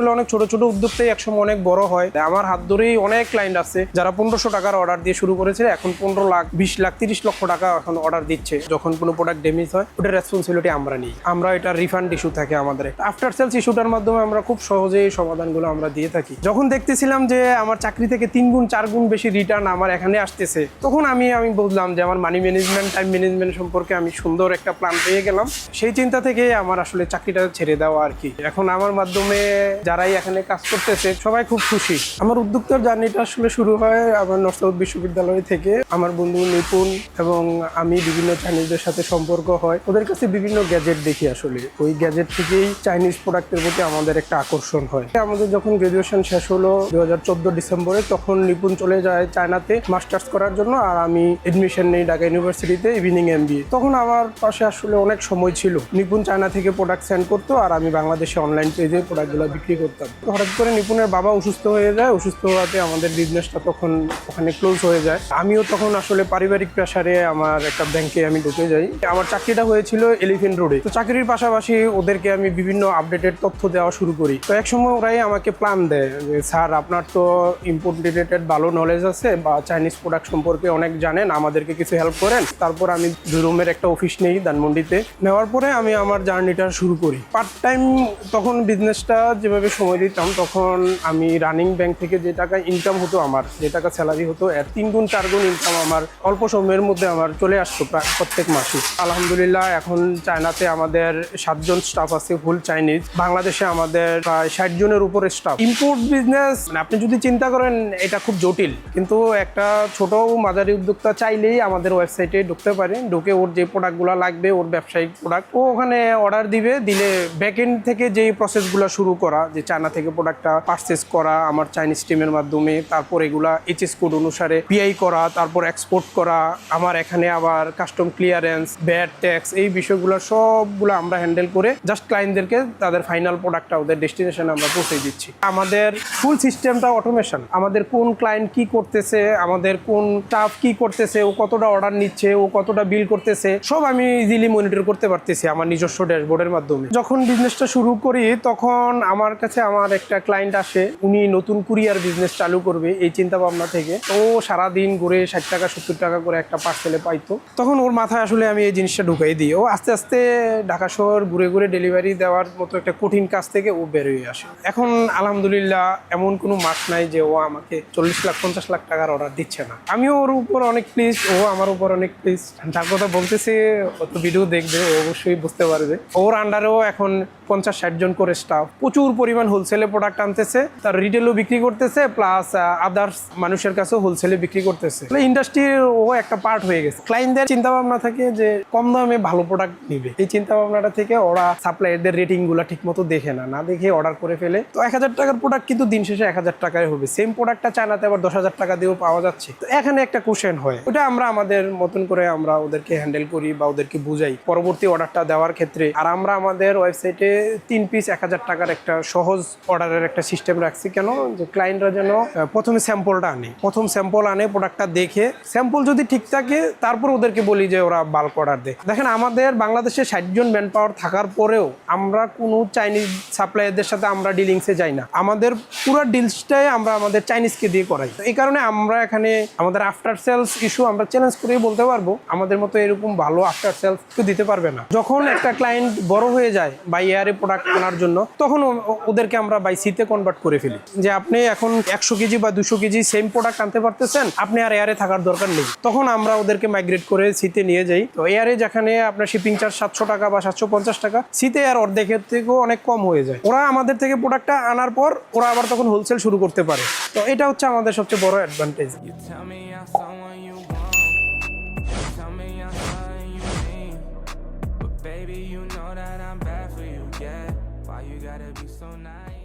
আসলে অনেক ছোট ছোট উদ্যোগটাই একসময় অনেক বড় হয়। আমার হাত ধরেই অনেক ক্লায়েন্ট আছে যারা পনেরোশো টাকার অর্ডার দিয়ে শুরু করেছে, এখন পনেরো লাখ, বিশ লাখ, তিরিশ লক্ষ টাকা এখন অর্ডার দিচ্ছে। যখন কোনো প্রোডাক্ট ড্যামেজ হয়, ওটার রেসপন্সিবিলিটি আমরা নিই। আমরা এটা রিফান্ড ইস্যু থাকে আমাদের। আফটার সেলস ইস্যুটার মাধ্যমে আমরা খুব সহজেই সমাধানগুলো আমরা দিয়ে থাকি। যখন দেখতেছিলাম যে আমার চাকরি থেকে তিন গুণ, চার গুণ বেশি রিটার্ন আমার এখানে আসতেছে, তখন আমি আমি বুঝলাম যে আমার মানি ম্যানেজমেন্ট টাইম ম্যানেজমেন্ট সম্পর্কে আমি সুন্দর একটা প্ল্যান পেয়ে গেলাম। সেই চিন্তা থেকে আমার আসলে চাকরিটা ছেড়ে দেওয়া আর কি। এখন আমার মাধ্যমে যারাই এখানে কাজ করতেছে, সবাই খুব খুশি। আমার উদ্যোক্তার জার্নিটা আসলে শুরু হয় আমার সাউথ বিশ্ববিদ্যালয় থেকে। আমার বন্ধু নিপুণ এবং আমি বিভিন্ন চাইনিজদের সাথে সম্পর্ক হয়। ওদের কাছে বিভিন্ন গ্যাজেট দেখি আসলে। ওই গ্যাজেট থেকেই চাইনিজ প্রোডাক্টের প্রতি আমাদের একটা আকর্ষণ হয়। আমাদের যখন গ্রাজুয়েশন শেষ হলো দু হাজার চোদ্দ ডিসেম্বরে, তখন নিপুণ চলে যায় চায়নাতে মাস্টার্স করার জন্য আর আমি এডমিশন নেই ঢাকা ইউনিভার্সিটিতে ইভিনিং এম তখন আমার পাশে আসলে অনেক সময় ছিল। নিপুণ চায়না থেকে প্রোডাক্ট সেন্ড করতো আর আমি বাংলাদেশে অনলাইন পেজে প্রোডাক্টগুলো বিক্রি করতাম। হঠাৎ করে নিপুণের বাবা অসুস্থ হয়ে যায়, অসুস্থ হওয়াতে আমাদের বিজনেসটা তখন ওখানে ক্লোজ হয়ে যায়। আমিও তখন আসলে পারিবারিক প্রেশারে আমার একটা ব্যাংকে আমি ঢুকে যাই। আমার চাকরিটা হয়েছিল এলিফেন্ট রোডে তো চাকরির পাশাপাশি ওদেরকে আমি বিভিন্ন আপডেটেড তথ্য দেওয়া শুরু করি। তো এক সময় ওরাই আমাকে প্ল্যান দেয় যে, স্যার, আপনার তো ইম্পোর্ট রিলেটেড ভালো নলেজ আছে বা চাইনিজ প্রোডাক্ট সম্পর্কে অনেক জানেন, আমাদেরকে কিছু হেল্প করেন। তারপর আমি দুই রুমের একটা অফিস নেই ধানমন্ডিতে। নেওয়ার পরে আমি আমার জার্নিটা শুরু করি। পার্ট টাইম তখন বিজনেসটা যেভাবে সময় দিতাম, তখন আমি রানিং ব্যাংক থেকে যে টাকা ইনকাম হতো আমার, যে টাকা স্যালারি হতো, এর তিন গুণ, চার গুণ ইনকাম আমার অল্প সময়ের মধ্যে আমার চলে আসতো প্রায় প্রত্যেক মাসে। আলহামদুলিল্লাহ, এখন চায়নাতে আমাদের সাতজন স্টাফ আছে ফুল চাইনিজ বাংলাদেশে আমাদের প্রায় ষাট জনের উপরে স্টাফ ইম্পোর্ট বিজনেস আপনি যদি চিন্তা করেন, এটা খুব জটিল। কিন্তু একটা ছোট মাঝারি উদ্যোক্তা চাইলেই আমাদের ওয়েবসাইটে ঢুকতে পারে। ঢুকে ওর যে প্রোডাক্টগুলো লাগবে, ওর ব্যবসায়িক প্রোডাক্ট ও ওখানে অর্ডার দিবে, দিলে ব্যাকএন্ড থেকে যে প্রসেসগুলো শুরু করা যে চায়না থেকে প্রোডাক্টটা পারচেস করা, আমার চাইনিজ টিমের মাধ্যমে, তারপর এগুলা এইচএস কোড অনুসারে পিআই করা, তারপর এক্সপোর্ট করা, আমার এখানে আবার কাস্টম ক্লিয়ারেন্স ব্যাড ট্যাক্স এই বিষয়গুলো সবগুলো আমরা হ্যান্ডেল করে জাস্ট ক্লায়েন্টদেরকে তাদের ফাইনাল প্রোডাক্টটা ওদের ডেস্টিনেশনে আমরা পৌঁছে দিচ্ছি। আমাদের ফুল সিস্টেমটা অটোমেশন আমাদের কোন ক্লায়েন্ট কি করতেছে, আমাদের কোন স্টাফ কি করতেছে, ও কতটা অর্ডার নিচ্ছে, ও কতটা বিল করতেছে, সব আমি ইজিলি মনিটর করতে পারতেছি আমার নিজস্ব ড্যাশবোর্ডের মাধ্যমে। যখন বিজনেসটা শুরু করি, তখন আমার কাছে আমার একটা ক্লায়েন্ট আসে, উনি নতুন কুরিয়ার বিজনেস চালু করবে এই চিন্তা ভাবনা থেকে। ও সারাদিন ঘুরে ষাট টাকা, সত্তর টাকা করে একটা পার্সেলে পাইতো। তখন ওর মাথায় আসলে আমি এই জিনিসটা ঢুকাই দিই। ও আস্তে আস্তে ঢাকা শহর ঘুরে ঘুরে ডেলিভারি দেওয়ার মতো একটা কঠিন কাজ থেকে ও বেরোয় আসে। এখন আলহামদুলিল্লাহ এমন কোনো মাস নাই যে ও আমাকে চল্লিশ লাখ, পঞ্চাশ লাখ টাকার অর্ডার দিচ্ছে না। আমি ওর উপর অনেক প্লিজ ও আমার উপর অনেক প্লিজ যার কথা বলতেছি, ও তো ভিডিও দেখবে, ও অবশ্যই বুঝতে পারবে। ওর আন্ডারেও এখন পঞ্চাশ, ষাট জন করে স্টাফ প্রচুর পরিমাণ হোলসেলে প্রোডাক্ট আনতেছে, তার রিটেলও বিক্রি করতেছে প্লাস আদার্স মানুষের কাছেও হোলসেলে বিক্রি করতেছে। ইন্ডাস্ট্রির ও একটা পার্ট হয়ে গেছে। ক্লায়েন্টদের চিন্তা ভাবনা থাকে যে, কম দামে ভালো প্রোডাক্ট নিবে। এই চিন্তা ভাবনাটা থেকে ওরা সাপ্লাইয়ারদের রেটিংগুলা ঠিক মতো দেখে না। না দেখে অর্ডার করে ফেলে। তো এক হাজার টাকার প্রোডাক্ট কিন্তু দিন শেষে এক হাজার টাকায় হবে। সেম প্রোডাক্টটা চায়নাতে আবার দশ হাজার টাকা দিয়েও পাওয়া যাচ্ছে। তো এখানে একটা কোশ্চেন হয়। ওটা আমরা আমাদের মতন করে আমরা ওদেরকে হ্যান্ডেল করি বা ওদেরকে বুঝাই। পরবর্তী অর্ডারটা দেওয়ার ক্ষেত্রে। আর আমরা আমাদের ওয়েবসাইটে তিন পিস এক হাজার টাকার একটা সহজ অর্ডারের একটা সিস্টেম রাখছি। কেন? যে ক্লায়েন্টরা যেন প্রথমে স্যাম্পলটা আনে। প্রথম স্যাম্পল আনে প্রোডাক্টটা দেখে স্যাম্পল যদি ঠিক থাকে, তারপর ওদেরকে বলি যে ওরা বাল্ক অর্ডার দেয়। দেখেন, আমাদের বাংলাদেশে ষাট জন ম্যান পাওয়ার থাকার পরেও আমরা কোনো চাইনিজ সাপ্লায়ারদের সাথে আমরা ডিলিংসে যাই না। আমাদের পুরো ডিলসটাই আমরা আমাদের চাইনিজকে দিয়ে করাই। এই কারণে আমরা এখানে আমাদের আফটার সেলস ইস্যু আমরা চ্যালেঞ্জ করেই বলতে পারব। আমাদের মতো এরকম ভালো আফটার সেলস কেউ দিতে পারবে না। যখন একটা ক্লায়েন্ট বড় হয়ে যায় বা এয়ারে প্রোডাক্ট আনার জন্য, তখন ওদেরকে আমরা বাই সিতে কনভার্ট করে ফেলি। যে আপনি এখন একশো কেজি বা দুশো কেজি সেম প্রোডাক্ট আনতে পারতেছেন, আপনি আর এয়ারে থাকার দরকার নেই। তখন আমরা ওদেরকে মাইগ্রেট করে সিতে নিয়ে যাই। তো এয়ারে যেখানে আপনার শিপিং চার্জ সাতশো টাকা বা সাতশো পঞ্চাশ টাকা সিতে আর অর্ধেকের থেকেও অনেক কম হয়ে যায়। ওরা আমাদের থেকে প্রোডাক্টটা আনার পর, ওরা আবার তখন হোলসেল শুরু করতে পারে। তো এটা হচ্ছে আমাদের সবচেয়ে বড় advantage You tell me gotta be so nice?